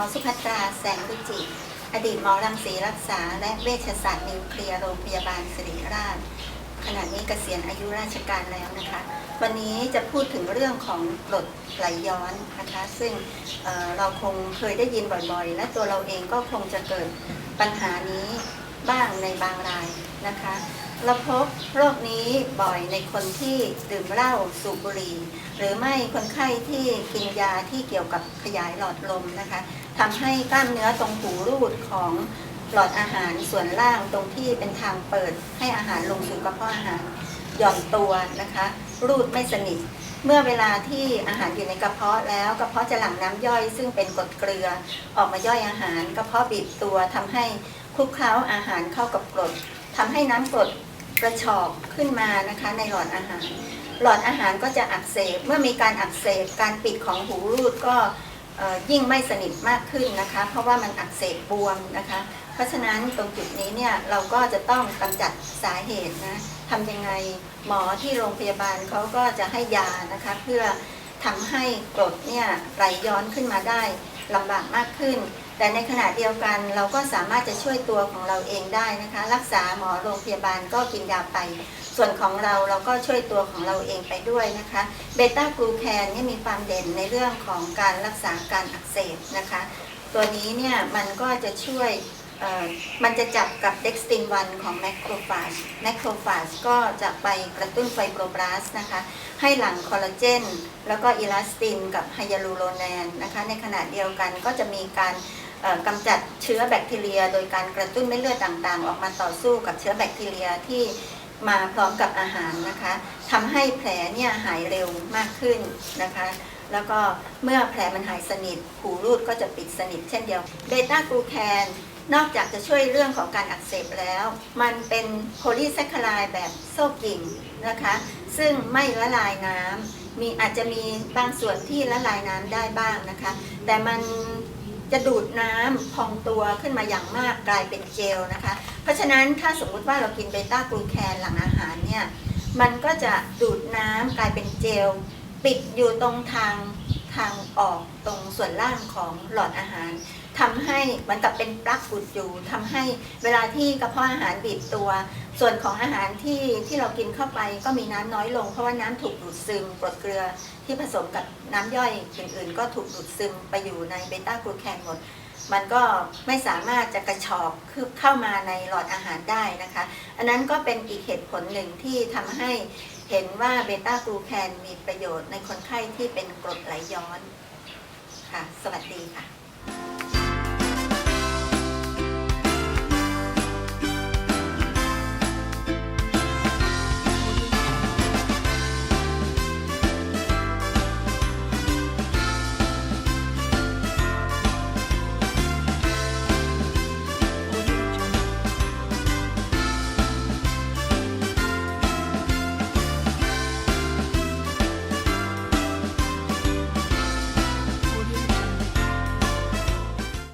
อสุภัตราแสงดุจิอดีตหมอรังสีรักษา และเวชศาสตร์นิวเคลียร์โรงพยาบาลสิริราช ขณะนี้เกษียณอายุราชการแล้วนะคะ วันนี้จะพูดถึงเรื่องของกรดไหลย้อนนะคะ ซึ่งเเราคงเคยได้ยินบ่อยๆ และตัวเราเองก็คงจะเกิดปัญหานี้บ้างในบางรายนะคะ เราพบโรคนี้บ่อยในคนที่ดื่มเหล้าสูบบุหรี่หรือไม่คนไข้ที่กินยาที่เกี่ยวกับขยายหลอดลมนะคะทำให้กล้ามเนื้อตรงหูรูดของหลอดอาหารส่วนล่างตรงที่เป็นทางเปิดให้อาหารลงสู่กระเพาะอาหารหย่อนตัวนะคะ รูดไม่สนิท เมื่อเวลาที่อาหารอยู่ในกระเพาะแล้วกระเพาะจะหลั่งน้ำย่อยซึ่งเป็นกรดเกลือออกมาย่อยอาหาร กระเพาะบีบตัวทำให้คลุกเคล้าอาหารเข้ากับกรดทำให้น้ำกรด กระชอกขึ้นมานะคะในหลอดอาหาร หลอดอาหารก็จะอักเสบ เมื่อมีการอักเสบการปิดของหูรูดก็ยิ่งไม่สนิทมากขึ้นนะคะ เพราะว่ามันอักเสบบวมนะคะ เพราะฉะนั้นตรงจุดนี้เนี่ยเราก็จะต้องกำจัดสาเหตุนะทำยังไงหมอที่โรงพยาบาลเขาก็จะให้ยานะคะเพื่อ ทำให้กรดเนี่ยไหลย้อนขึ้นมาได้ลำบากมากขึ้น แต่ในขณะเดียวกันเราก็สามารถจะช่วยตัวของเราเองได้นะคะ รักษาหมอโรงพยาบาลก็กินยาไป ส่วนของเราเราก็ช่วยตัวของเราเองไปด้วยนะคะเบต้ากลูแคนนี่มีความเด่นในเรื่องของการรักษาการอักเสบนะคะ ตัวนี้เนี่ยมันก็จะช่วย มันจะจับกับเด็กสตินวันของแมคโครฟาจแมคโครฟาจก็จะไปกระตุ้นไฟโบรบลาสนะคะ ให้หลั่งคอลลาเจน แล้วก็อิลาสตินกับไฮยาลูโรแนนนะคะ ในขณะเดียวกันก็จะมีการกำจัดเชื้อแบคทีเรีย โดยการกระตุ้นเม็ดเลือดต่างๆ ออกมาต่อสู้กับเชื้อแบคทีเรียที่มาพร้อมกับอาหารนะคะทำให้แผลเนี่ยหายเร็วมากขึ้นนะคะ แล้วก็เมื่อแผลมันหายสนิทหูรูดก็จะปิดสนิทเช่นเดียวเบต้ากลูแคน นอกจากจะช่วยเรื่องของการอักเสบแล้ว มันเป็นโพลีแซคคาไลด์แบบโซ่กิ่งนะคะ ซึ่งไม่ละลายน้ำมีอาจจะมีบางส่วนที่ละลายน้ำได้บ้างนะคะ แต่มันจะดูดน้ำพองตัวขึ้นมาอย่างมากกลายเป็นเจลนะคะ เพราะฉะนั้นถ้าสมมุติว่าเรากินเบต้ากลูแคนหลังอาหารเนี่ย มันก็จะดูดน้ำกลายเป็นเจล ปิดอยู่ตรงทาง ทางออกตรงส่วนล่างของหลอดอาหารทำให้เหมือนกับเป็นปลั๊กอุดอยู่ทำให้เวลาที่กระเพาะอาหารบีบตัว ส่วนของอาหารที่ที่เรากินเข้าไปก็มีน้ำน้อยลง เพราะว่าน้ำถูกดูดซึมกรดเกลือที่ผสมกับน้ำย่อยอื่นๆ ก็ถูกดูดซึมไปอยู่ในเบต้ากลูแคนหมดมันก็ไม่สามารถจะกระชอกคือเข้ามาในหลอดอาหารได้นะคะ อันนั้นก็เป็นอีกเหตุผลหนึ่งที่ทำให้ เห็นว่าเบต้ากลูแคนมีประโยชน์ในคนไข้ที่เป็นกรดไหลย้อน ค่ะ สวัสดีค่ะ